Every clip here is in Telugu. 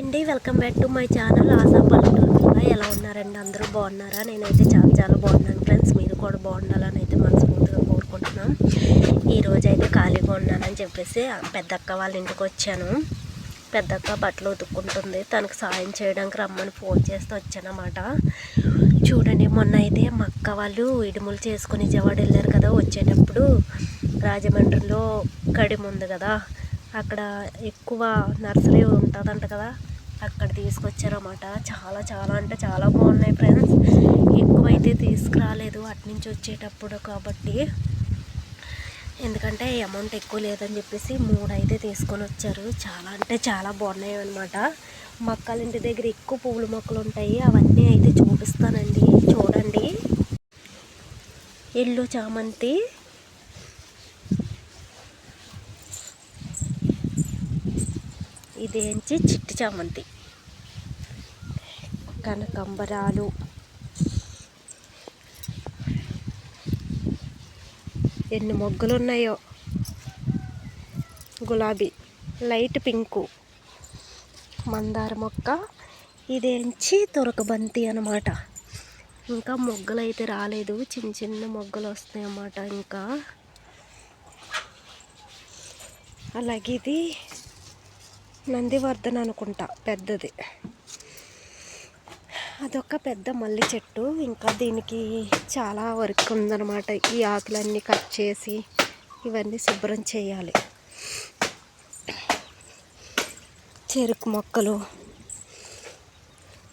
అండి welcome back to my channel Asha పల్లెటూరు ఎలా ఉన్నారండి? అందరూ బాగున్నారా? నేనైతే చాలా చాలా బాగున్నాను ఫ్రెండ్స్. మీరు కూడా బాగుండాలని అయితే మనస్ఫూర్తిగా కోరుకుంటున్నాం. ఈరోజు అయితే ఖాళీగా ఉన్నానని చెప్పేసి పెద్దక్క వాళ్ళ ఇంటికి వచ్చాను. పెద్దక్క బట్టలు ఉతుక్కుంటుంది. తనకు సాయం చేయడానికి రమ్మని ఫోన్ చేస్తే వచ్చానమాట. చూడండి మొన్న అయితే మా అక్క వాళ్ళు ఇడుములు చేసుకుని విజయవాడ వెళ్ళారు కదా. వచ్చేటప్పుడు రాజమండ్రిలో కడిమ ఉంది కదా. అక్కడ ఎక్కువ నర్సరీ ఉంటుందంట కదా. అక్కడ తీసుకొచ్చారన్నమాట. చాలా చాలా అంటే చాలా బాగున్నాయి ఫ్రెండ్స్ ఎక్కువైతే తీసుకురాలేదు అట్నుంచి వచ్చేటప్పుడు కాబట్టి. ఎందుకంటే అమౌంట్ ఎక్కువ లేదని చెప్పేసి మూడు అయితే తీసుకొని వచ్చారు. చాలా అంటే చాలా బాగున్నాయి అనమాట మొక్కల ఇంటి దగ్గర ఎక్కువ పువ్వుల మొక్కలు ఉంటాయి. అవన్నీ అయితే చూపిస్తానండి. చూడండి. ఎల్లు చామంతి. ఇదేంచి చిట్టి చామంతి. కనకంబరాలు ఎన్ని మొగ్గలు ఉన్నాయో గులాబీ లైట్ పింకు. మందార మొక్క ఇదేంచి తొరకబంతి అనమాట. ఇంకా మొగ్గలు అయితే రాలేదు. చిన్న చిన్న మొగ్గలు వస్తాయి అన్నమాట ఇంకా. అలాగే ఇది నందివర్ధన్ అనుకుంటా పెద్దది. అదొక పెద్ద మల్లి చెట్టు. ఇంకా దీనికి చాలా వర్క్ ఉందన్నమాట. ఈ ఆకులన్నీ కట్ చేసి ఇవన్నీ శుభ్రం చేయాలి. చెరుకు మొక్కలు.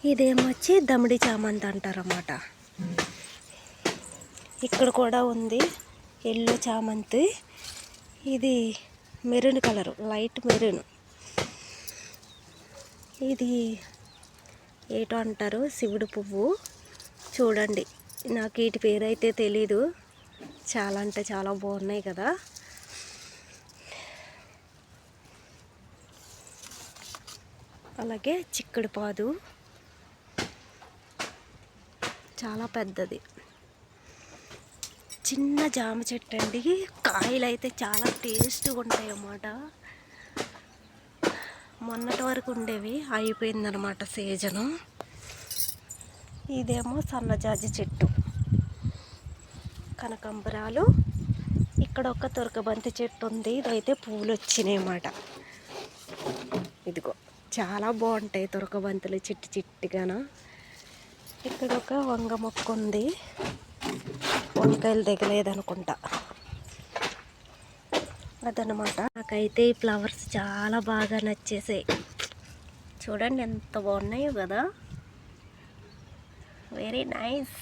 ఇదేమొచ్చి దమిడి చామంతి అంటారన్నమాట. ఇక్కడ కూడా ఉంది ఎల్లో చామంతి. ఇది మెరూన్ కలరు లైట్ మెరూన్. ఇది ఏటో అంటారు? శివుడు పువ్వు. చూడండి. నాకు వీటి పేరు అయితే తెలీదు. చాలా అంటే చాలా బాగున్నాయి కదా. అలాగే చిక్కుడు పాదు. చాలా పెద్దది. చిన్న జామ చెట్టు అండి. కాయలు అయితే చాలా టేస్ట్గా ఉంటాయి అన్నమాట మొన్నటి వరకు ఉండేవి. అయిపోయిందనమాట సీజను. ఇదేమో సన్నజాజి చెట్టు. కనకంబరాలు. ఇక్కడ ఒక తురకబంతి చెట్టు ఉంది. ఇదైతే పూలు వచ్చినాయి అన్నమాట ఇదిగో చాలా బాగుంటాయి తురకబంతులు చిట్టి చిట్టిగాన. ఇక్కడ ఒక వంగ మొక్క ఉంది వంకాయలు దిగలేదనుకుంటా. అదనమాట నాకైతే ఈ ఫ్లవర్స్ చాలా బాగా నచ్చేసాయి. చూడండి ఎంత బాగున్నాయో కదా. Very nice